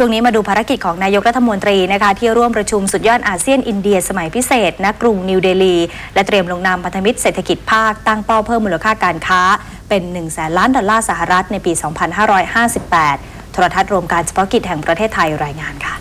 ช่วงนี้มาดูภารกิจของนายกรัฐมนตรีนะคะที่ร่วมประชุมสุดยอดอาเซียนอินเดียสมัยพิเศษณกรุงนิวเดลี และเตรียมลงนามพันธมิตรเศรษฐกิจภาคตั้งเป้าเพิ่มมูลค่าการค้า เป็น1แสนล้านดอลลาร์สหรัฐในปี 2558 โทรทัศน์รวมการเฉพาะกิจแห่งประเทศไทยรายงานค่ะ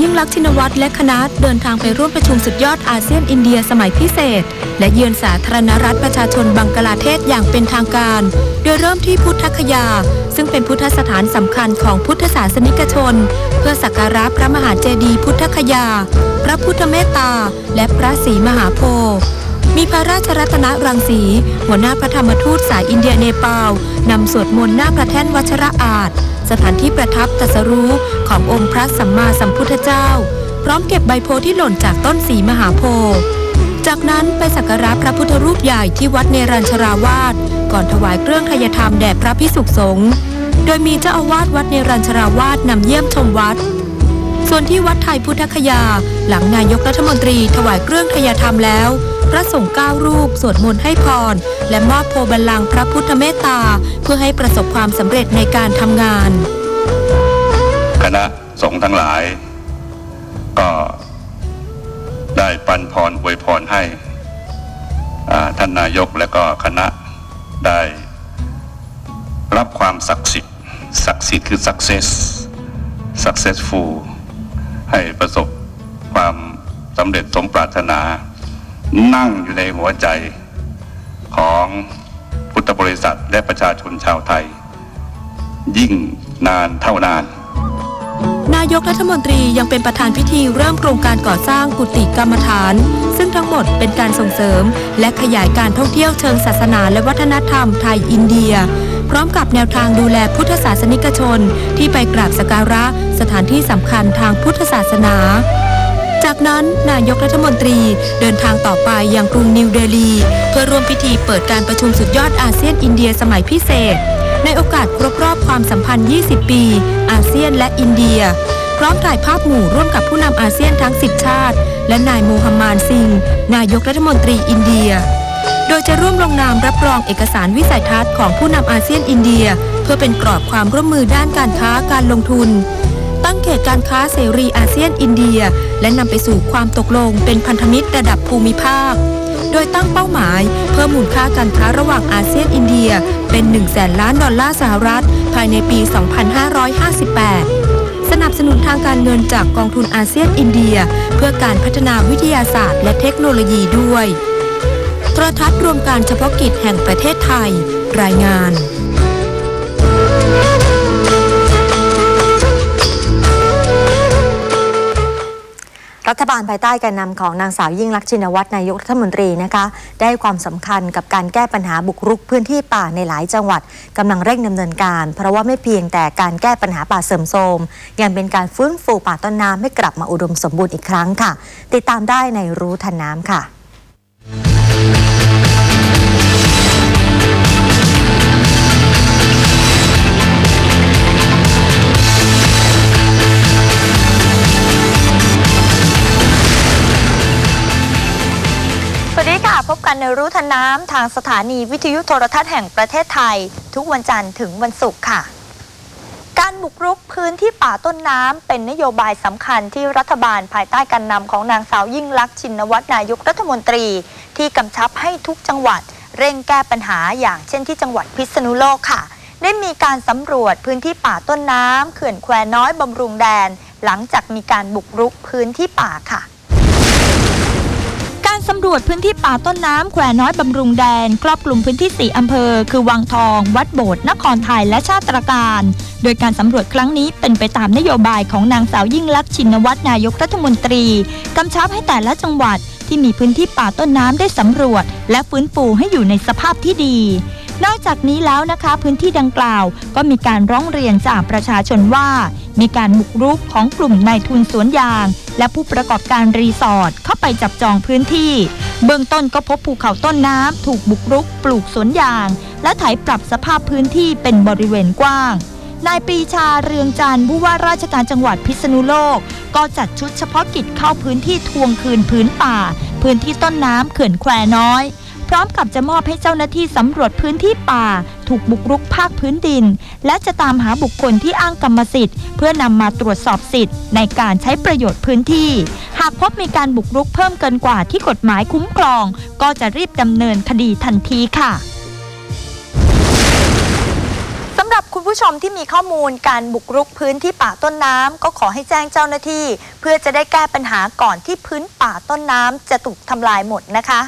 ยิ่งลักษณ์ชินวัตรและคณะเดินทางไปร่วมประชุมสุดยอดอาเซียนอินเดียสมัยพิเศษ และเยือนสาธารณรัฐประชาชนบังกลาเทศอย่างเป็นทางการ โดยเริ่มที่พุทธคยา ซึ่งเป็นพุทธสถานสำคัญของพุทธศาสนิกชน เพื่อสักการะพระมหาเจดีย์พุทธคยา พระพุทธเมตตา และพระศรีมหาโพธิ์มีพระราชรัตนรังสี หัวหน้าพระธรรมทูตสายอินเดียเนปาลนำสวดมนต์หน้าพระแท่นวัชระอาจ สถานที่ประทับตรัสรู้ ขององค์พระสัมมาสัมพุทธเจ้า พร้อมเก็บใบโพธิ์ที่หล่นจากต้นสีมหาโพธิ์จากนั้นไปสักการะพระพุทธรูปใหญ่ที่วัดเนรัญชราวาสก่อนถวายเครื่องทายธรรมแด่พระพิสุสงฆ์โดยมีเจ้าอาวาสวัดเนรัญชราวาสนำเยี่ยมชมวัด ส่วนที่วัดไทยพุทธคยา หลังนายกรัฐมนตรีถวายเครื่องทายธรรมแล้ว พระสงฆ์เก้ารูป สวดมนต์ให้พร และมอบโพบัลลังก์พระพุทธเมตตา เพื่อให้ประสบความสำเร็จในการทำงาน คณะสงฆ์ทั้งหลาย ก็ได้ปันพรอวยพรให้ท่านนายกและก็คณะได้รับความศักดิ์สิทธิ์ศักดิ์สิทธิ์คือ success successful ให้ประสบความสำเร็จสมปรารถนา นั่งอยู่ในหัวใจของพุทธบริษัทและประชาชนชาวไทย ยิ่งนานเท่านานนายกรัฐมนตรียังเป็นประธานพิธีเริ่มโครงการก่อสร้างกุฏิกรรมฐาน ซึ่งทั้งหมดเป็นการส่งเสริม และขยายการท่องเที่ยวเชิงศาสนาและวัฒนธรรมไทยอินเดีย พร้อมกับแนวทางดูแลพุทธศาสนิกชน ที่ไปกราบสักการะสถานที่สำคัญทางพุทธศาสนาจากนั้นนายกรัฐมนตรีเดินทางต่อไปยังกรุงนิวเดลี เพื่อร่วมพิธีเปิดการประชุมสุดยอดอาเซียนอินเดียสมัยพิเศษ ในโอกาสครบรอบความสัมพันธ์ 20 ปี อาเซียนและอินเดีย พร้อมถ่ายภาพหมู่ร่วมกับผู้นำอาเซียนทั้ง 10 ชาติ และนายโมฮัมหมานซิง นายกรัฐมนตรีอินเดีย โดยจะร่วมลงนามรับรองเอกสารวิสัยทัศน์ของผู้นำอาเซียนอินเดีย เพื่อเป็นกรอบความร่วมมือด้านการค้าการลงทุน ตั้งเขตการค้าเสรีอาเซียนอินเดีย และนำไปสู่ความตกลงเป็นพันธมิตรระดับภูมิภาคโดยตั้งเป้าหมายเพิ่มมูลค่าการค้าระหว่างอาเซียนอินเดียเป็น1แสนล้านดอลลาร์สหรัฐ ภายในปี 2558ส นับสนุนทางการเงินจากกองทุนอาเซียนอินเดีย เพื่อการพัฒนาวิทยาศาสตร์และเทคโนโลยีด้วยโทรทัศน์รวมการเฉพาะกิจแห่งประเทศไทย รายงาน รัฐบาลภายใต้การนำของนางสาวยิ่งลักษณ์ชินวัตรนายกรัฐมนตรีนะคะ ได้ความสำคัญกับการแก้ปัญหาบุกรุกพื้นที่ป่าในหลายจังหวัดกำลังเร่งดำเนินการ เพราะว่าไม่เพียงแต่การแก้ปัญหาป่าเสื่อมโทรมยังเป็นการฟื้นฟูป่าต้นน้ำให้กลับมาอุดมสมบูรณ์อีกครั้งค่ะ ติดตามได้ในรู้ทันน้ำค่ะ วัสดีค่ะ พบกันในรู้ทันน้ำทางสถานีวิทยุโทรทัศน์แห่งประเทศไทย ทุกวันจันทร์ถึงวันศุกร์ค่ะ การบุกรุกพื้นที่ป่าต้นน้ำเป็นนโยบายสำคัญที่รัฐบาลภายใต้การนำของนางสาวยิ่งลักษณ์ชินวัตรนายกรัฐมนตรี ที่กำชับให้ทุกจังหวัด เร่งแก้ปัญหาอย่างเช่นที่จังหวัดพิษณุโลกค่ะ ได้มีการสำรวจพื้นที่ป่าต้นน้ำเขื่อนแควน้อยบำรุงแดน หลังจากมีการบุกรุกพื้นที่ป่าค่ะ สำรวจพื้นที่ป่าต้นน้ำแควน้อยบำรุงแดน ครอบคลุมพื้นที่ 4 อำเภอ คือวังทอง วัดโบสถ์นครไทย และชาติตรการ โดยการสำรวจครั้งนี้เป็นไปตามนโยบายของนางสาวยิ่งลักษณ์ชินวัตรนายกรัฐมนตรี กำชับให้แต่ละจังหวัดที่มีพื้นที่ป่าต้นน้ำได้สำรวจ และฟื้นฟูให้อยู่ในสภาพที่ดี นอกจากนี้แล้วนะคะ พื้นที่ดังกล่าว ก็มีการร้องเรียนจากประชาชนว่า มีการบุกรุกของกลุ่มนายทุนสวนยาง และผู้ประกอบการรีสอร์ทเข้าไปจับจองพื้นที่ เบื้องต้นก็พบภูเขาต้นน้ำถูกบุกรุกปลูกสวนยาง และไถปรับสภาพพื้นที่เป็นบริเวณกว้างนายปีชาเรืองจันทร์ผู้ว่าราชการจังหวัดพิษณุโลก ก็จัดชุดเฉพาะกิจเข้าพื้นที่ทวงคืนพื้นป่า พื้นที่ต้นน้ำเขื่อนแควน้อย ร้อมกับจะมอบให้เจ้าหน้าที่สำรวจพื้นที่ป่า ถูกบุกรุกภาคพื้นดิน และจะตามหาบุคคลที่อ้างกรรมสิทธิ์ เพื่อนำมาตรวจสอบสิทธิ์ ในการใช้ประโยชน์พื้นที่ หากพบมีการบุกรุกเพิ่มเกินกว่าที่กฎหมายคุ้มครอง ก็จะรีบดำเนินคดีทันทีค่ะสำหรับคุณผู้ชมที่มีข้อมูลการบุกรุกพื้นที่ป่าต้นน้ำก็ขอให้แจ้งเจ้าหน้าที่ เพื่อจะได้แก้ปัญหาก่อนที่พื้นป่าต้นน้ำจะถูกทำลายหมดนะคะ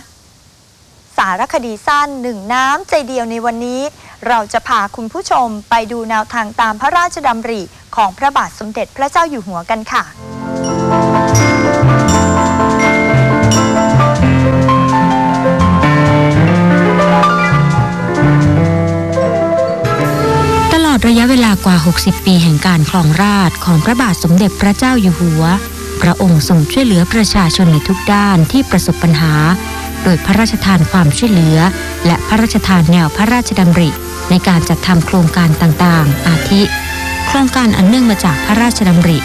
สารคดีสั้นหนึ่งน้ำใจเดียวในวันนี้ เราจะพาคุณผู้ชมไปดูแนวทางตามพระราชดำริของพระบาทสมเด็จพระเจ้าอยู่หัวกันค่ะ ตลอดระยะเวลากว่า 60 ปีแห่งการครองราชของพระบาทสมเด็จพระเจ้าอยู่หัว พระองค์ทรงช่วยเหลือประชาชนในทุกด้านที่ประสบปัญหา โดยพระราชทานความช่วยเหลือ และพระราชทานแนวพระราชดำริ ในการจัดทำโครงการต่างๆ อาทิ โครงการอันเนื่องมาจากพระราชดำริ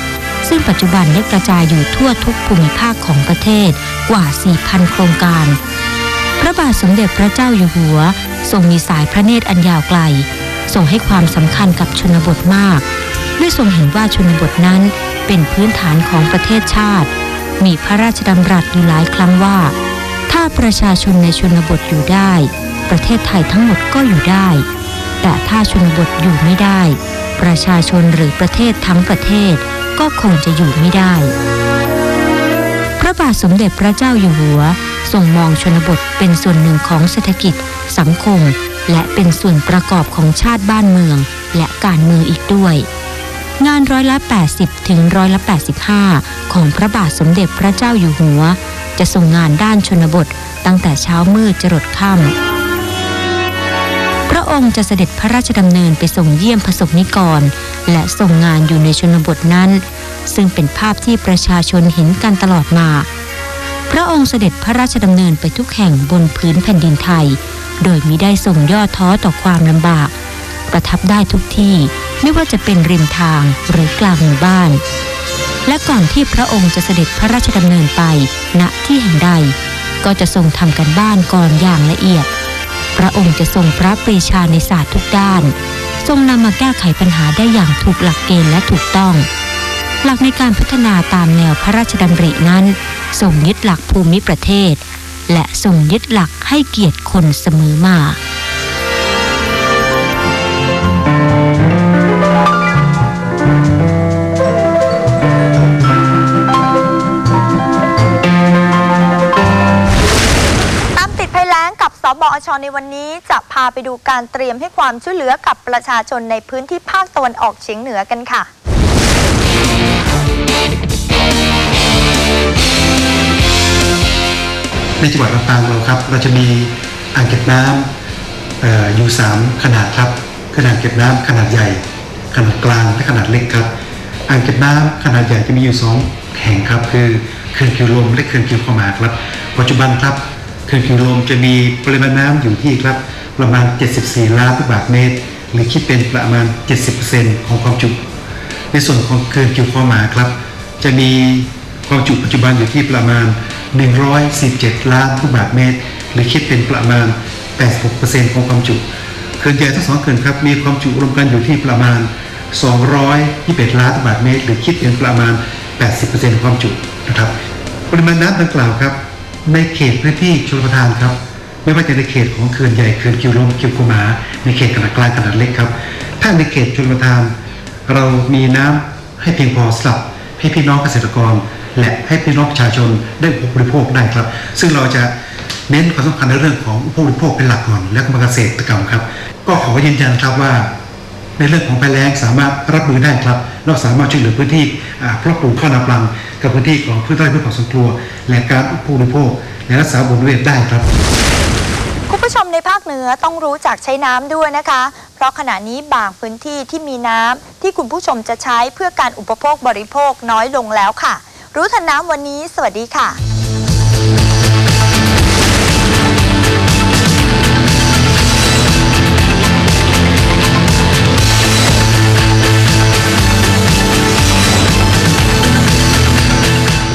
ซึ่งปัจจุบันได้กระจายอยู่ทั่วทุกภูมิภาคของประเทศกว่า 4,000 โครงการ พระบาทสมเด็จพระเจ้าอยู่หัว ทรงมีสายพระเนตรอันยาวไกลทรงให้ความสำคัญกับชนบทมากด้วยทรงเห็นว่าชนบทนั้นเป็นพื้นฐานของประเทศชาติ มีพระราชดำรัสอยู่หลายครั้งว่า ถ้าประชาชนในชนบทอยู่ได้ ประเทศไทยทั้งหมดก็อยู่ได้ แต่ถ้าชนบทอยู่ไม่ได้ ประชาชนหรือประเทศทั้งประเทศก็คงจะอยู่ไม่ได้ พระบาทสมเด็จพระเจ้าอยู่หัวทรงมองชนบทเป็นส่วนหนึ่งของเศรษฐกิจ สังคม และเป็นส่วนประกอบของชาติบ้านเมือง และการเมืองอีกด้วย งานร้อยละ 80 ถึงร้อยละ 85 ของพระบาทสมเด็จพระเจ้าอยู่หัว จะทรงงานด้านชนบท ตั้งแต่เช้ามืดจรดค่ำพระองค์จะเสด็จพระราชดำเนินไปส่งเยี่ยมประสบนิกร และส่งงานอยู่ในชนบทนั้น ซึ่งเป็นภาพที่ประชาชนเห็นกันตลอดมา พระองค์เสด็จพระราชดำเนินไปทุกแห่งบนพื้นแผ่นดินไทย โดยมิได้ส่งย่อท้อต่อความลำบาก ประทับได้ทุกที่ไม่ว่าจะเป็นริมทางหรือกลางหมู่บ้าน และก่อนที่พระองค์จะเสด็จพระราชดำเนินไปณที่แห่งใด ก็จะทรงทำกันบ้านก่อนอย่างละเอียด พระองค์จะทรงพระปรีชาในศาสตร์ทุกด้าน ทรงนำมาแก้ไขปัญหาได้อย่างถูกหลักเกณฑ์และถูกต้อง หลักในการพัฒนาตามแนวพระราชดำรินั้นทรงยึดหลักภูมิประเทศ และทรงยึดหลักให้เกียรติคนเสมอมา อชในวันนี้จะพาไปดูการเตรียมให้ความช่วยเหลือกับประชาชนในพื้นที่ภาคตะวันออกเฉียงเหนือกันค่ะในจังหวัดลำปางเราครับ เราจะมีอ่างเก็บน้ำเอออยู่ 3 ขนาดครับ ขนาดเก็บน้ำขนาดใหญ่ ขนาดกลางและขนาดเล็กครับ อ่างเก็บน้ำขนาดใหญ่จะมีอยู่ 2 แห่งครับ คือเขื่อนคิวลมและเขื่อนคิวขมาครับ ปัจจุบันครับ เขื่อนคิวลมจะมีปริมาณน้ำอยู่ที่ครับประมาณ 74 ล้านลูกบาศก์เมตร หรือคิดเป็นประมาณ 70%ของความจุ ในส่วนของเขื่อนคิวคอหมาครับ จะมีความจุปัจจุบันอยู่ที่ประมาณ117ล้านลูกบาศก์เมตร หรือคิดเป็นประมาณ 86%ของความจุเขื่อนใหญ่ทั้งสองเขื่อนครับมีความจุรวมกันอยู่ที่ประมาณ 221 ล้านลูกบาศก์เมตร หรือคิดเป็นประมาณ 80%ความจุนะครับ ปริมาณน้ำดังกล่าวครับ ในเขตพื้นที่ชลประทานครับ ไม่ว่าจะในเขตของเขื่อนใหญ่เขื่อนคิวลมคิวคูมา ในเขตขนาดกลางขนาดเล็กครับ ถ้าในเขตชลประทาน เรามีน้ำให้เพียงพอสำหรับให้พี่น้องเกษตรกร และให้พี่น้องประชาชนได้บริโภคได้ครับ ซึ่งเราจะเน้นความสำคัญในเรื่องของผู้บริโภคเป็นหลักก่อน แล้วก็มาเกษตรกรรมครับ ก็ขอยืนยันครับว่า ในเรื่องของภัยแล้งสามารถรับมือได้ครับเราสามารถช่วยเหลือพื้นที่เพราะปลูกข้าวนาปลัง กับพื้นที่ของพืชไร่พืชผักสวนครัว และการผู้บริโภคและรักษาบริเวณได้ครับคุณผู้ชมในภาคเหนือต้องรู้จักใช้น้ำด้วยนะคะ เพราะขณะนี้บางพื้นที่ที่มีน้ำที่คุณผู้ชมจะใช้เพื่อการอุปโภคบริโภคน้อยลงแล้วค่ะ รู้ทันน้ำวันนี้ สวัสดีค่ะ